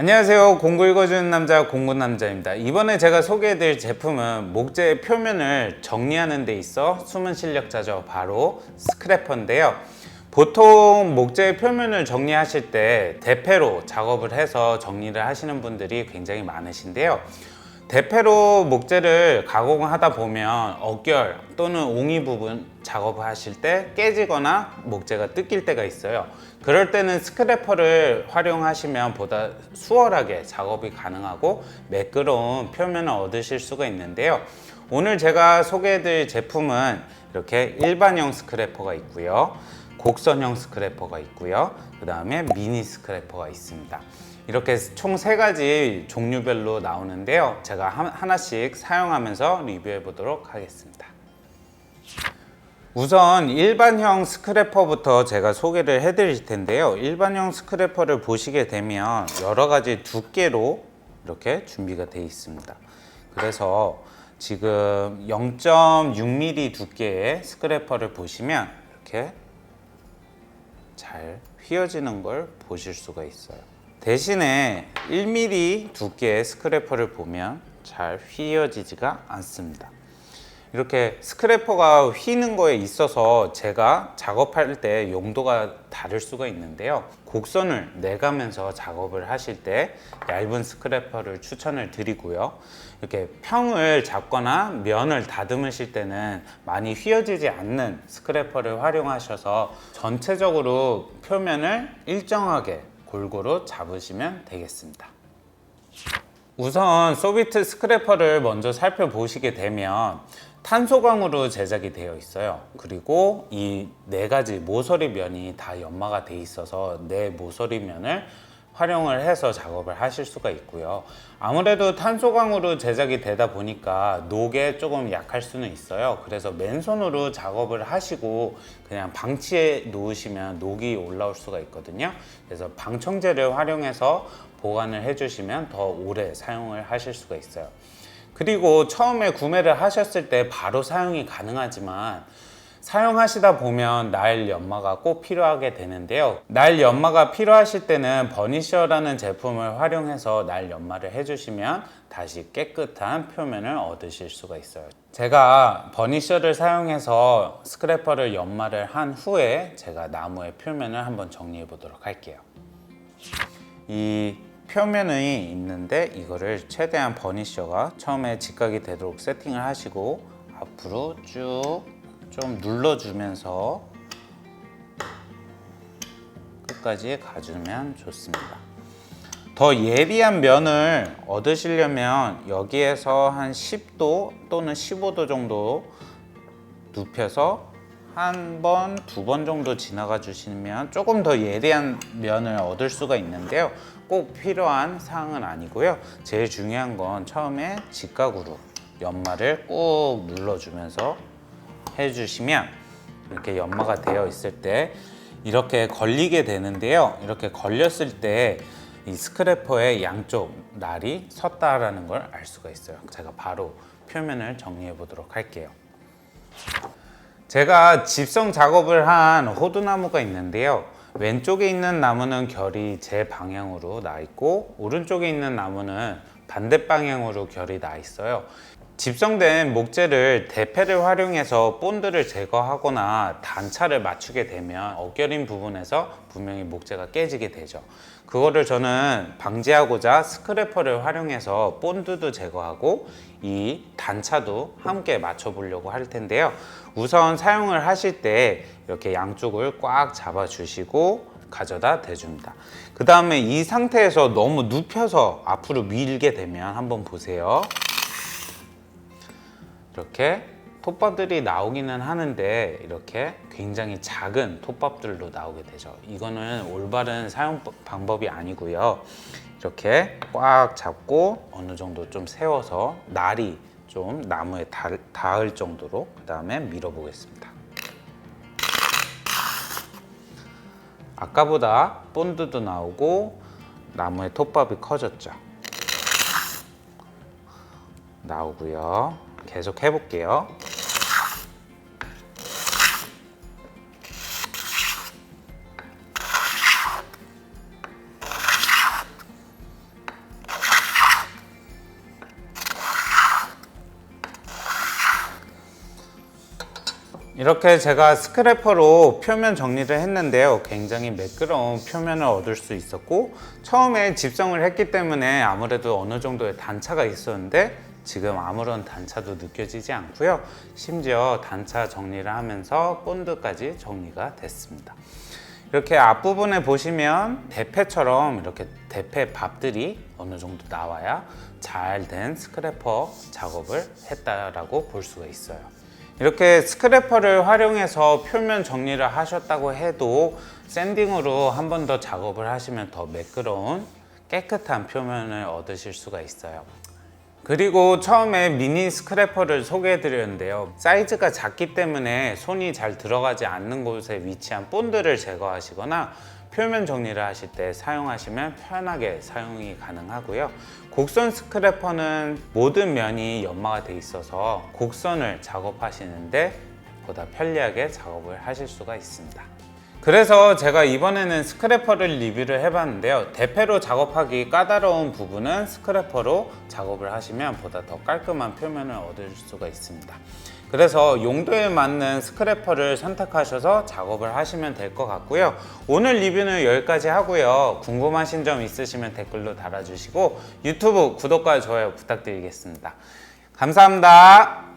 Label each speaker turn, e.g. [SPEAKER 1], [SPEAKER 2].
[SPEAKER 1] 안녕하세요. 공구 읽어주는 남자 공구 남자입니다. 이번에 제가 소개해드릴 제품은 목재 표면을 정리하는 데 있어 숨은 실력자죠. 바로 스크래퍼인데요. 보통 목재 표면을 정리하실 때 대패로 작업을 해서 정리를 하시는 분들이 굉장히 많으신데요. 대패로 목재를 가공하다 보면 어결 또는 옹이 부분 작업을 하실 때 깨지거나 목재가 뜯길 때가 있어요. 그럴 때는 스크래퍼를 활용하시면 보다 수월하게 작업이 가능하고 매끄러운 표면을 얻으실 수가 있는데요. 오늘 제가 소개해드릴 제품은 이렇게 일반형 스크래퍼가 있고요. 곡선형 스크래퍼가 있고요. 그 다음에 미니 스크래퍼가 있습니다. 이렇게 총 세 가지 종류별로 나오는데요. 제가 하- 하나씩 사용하면서 리뷰해 보도록 하겠습니다. 우선 일반형 스크래퍼부터 제가 소개를 해 드릴 텐데요. 일반형 스크래퍼를 보시게 되면 여러 가지 두께로 이렇게 준비가 되어 있습니다. 그래서 지금 0.6mm 두께의 스크래퍼를 보시면 이렇게 잘 휘어지는 걸 보실 수가 있어요. 대신에 1mm 두께의 스크래퍼를 보면 잘 휘어지지가 않습니다. 이렇게 스크래퍼가 휘는 거에 있어서 제가 작업할 때 용도가 다를 수가 있는데요. 곡선을 내가면서 작업을 하실 때 얇은 스크래퍼를 추천을 드리고요. 이렇게 평을 잡거나 면을 다듬으실 때는 많이 휘어지지 않는 스크래퍼를 활용하셔서 전체적으로 표면을 일정하게 골고루 잡으시면 되겠습니다. 우선 소비트 스크래퍼를 먼저 살펴보시게 되면 탄소광으로 제작이 되어 있어요. 그리고 이 네 가지 모서리 면이 다 연마가 돼 있어서 네 모서리 면을 활용을 해서 작업을 하실 수가 있고요. 아무래도 탄소광으로 제작이 되다 보니까 녹에 조금 약할 수는 있어요. 그래서 맨손으로 작업을 하시고 그냥 방치해 놓으시면 녹이 올라올 수가 있거든요. 그래서 방청제를 활용해서 보관을 해주시면 더 오래 사용을 하실 수가 있어요. 그리고 처음에 구매를 하셨을 때 바로 사용이 가능하지만 사용하시다 보면 날 연마가 꼭 필요하게 되는데요. 날 연마가 필요하실 때는 버니셔라는 제품을 활용해서 날 연마를 해주시면 다시 깨끗한 표면을 얻으실 수가 있어요. 제가 버니셔를 사용해서 스크래퍼를 연마를 한 후에 제가 나무의 표면을 한번 정리해 보도록 할게요. 이 표면이 있는데 이거를 최대한 버니셔가 처음에 직각이 되도록 세팅을 하시고 앞으로 쭉 좀 눌러주면서 끝까지 가주면 좋습니다. 더 예리한 면을 얻으시려면 여기에서 한 10도 또는 15도 정도 눕혀서 한 번, 두 번 정도 지나가 주시면 조금 더 예리한 면을 얻을 수가 있는데요. 꼭 필요한 사항은 아니고요. 제일 중요한 건 처음에 직각으로 연마를 꾹 눌러주면서 해주시면 이렇게 연마가 되어 있을 때 이렇게 걸리게 되는데요. 이렇게 걸렸을 때 이 스크래퍼의 양쪽 날이 섰다라는 걸 알 수가 있어요. 제가 바로 표면을 정리해 보도록 할게요. 제가 집성 작업을 한 호두나무가 있는데요. 왼쪽에 있는 나무는 결이 제 방향으로 나 있고 오른쪽에 있는 나무는 반대 방향으로 결이 나 있어요. 집성된 목재를 대패를 활용해서 본드를 제거하거나 단차를 맞추게 되면 어결인 부분에서 분명히 목재가 깨지게 되죠. 그거를 저는 방지하고자 스크래퍼를 활용해서 본드도 제거하고 이 단차도 함께 맞춰보려고 할 텐데요. 우선 사용을 하실 때 이렇게 양쪽을 꽉 잡아주시고 가져다 대줍니다. 그 다음에 이 상태에서 너무 눕혀서 앞으로 밀게 되면 한번 보세요. 이렇게 톱밥들이 나오기는 하는데 이렇게 굉장히 작은 톱밥들로 나오게 되죠. 이거는 올바른 사용 방법이 아니고요. 이렇게 꽉 잡고 어느 정도 좀 세워서 날이 좀 나무에 닿을, 닿을 정도로 그 다음에 밀어 보겠습니다. 아까보다 본드도 나오고 나무의 톱밥이 커졌죠. 나오고요. 계속 해볼게요. 이렇게 제가 스크래퍼로 표면 정리를 했는데요. 굉장히 매끄러운 표면을 얻을 수 있었고 처음에 집성을 했기 때문에 아무래도 어느 정도의 단차가 있었는데 지금 아무런 단차도 느껴지지 않고요. 심지어 단차 정리를 하면서 본드까지 정리가 됐습니다. 이렇게 앞부분에 보시면 대패처럼 이렇게 대패 밥들이 어느 정도 나와야 잘 된 스크래퍼 작업을 했다라고 볼 수가 있어요. 이렇게 스크래퍼를 활용해서 표면 정리를 하셨다고 해도 샌딩으로 한 번 더 작업을 하시면 더 매끄러운 깨끗한 표면을 얻으실 수가 있어요. 그리고 처음에 미니 스크래퍼를 소개해 드렸는데요. 사이즈가 작기 때문에 손이 잘 들어가지 않는 곳에 위치한 본드를 제거하시거나 표면 정리를 하실 때 사용하시면 편하게 사용이 가능하고요. 곡선 스크래퍼는 모든 면이 연마가 돼 있어서 곡선을 작업하시는데 보다 편리하게 작업을 하실 수가 있습니다. 그래서 제가 이번에는 스크래퍼를 리뷰를 해봤는데요. 대패로 작업하기 까다로운 부분은 스크래퍼로 작업을 하시면 보다 더 깔끔한 표면을 얻을 수가 있습니다. 그래서 용도에 맞는 스크래퍼를 선택하셔서 작업을 하시면 될 것 같고요. 오늘 리뷰는 여기까지 하고요. 궁금하신 점 있으시면 댓글로 달아주시고 유튜브 구독과 좋아요 부탁드리겠습니다. 감사합니다.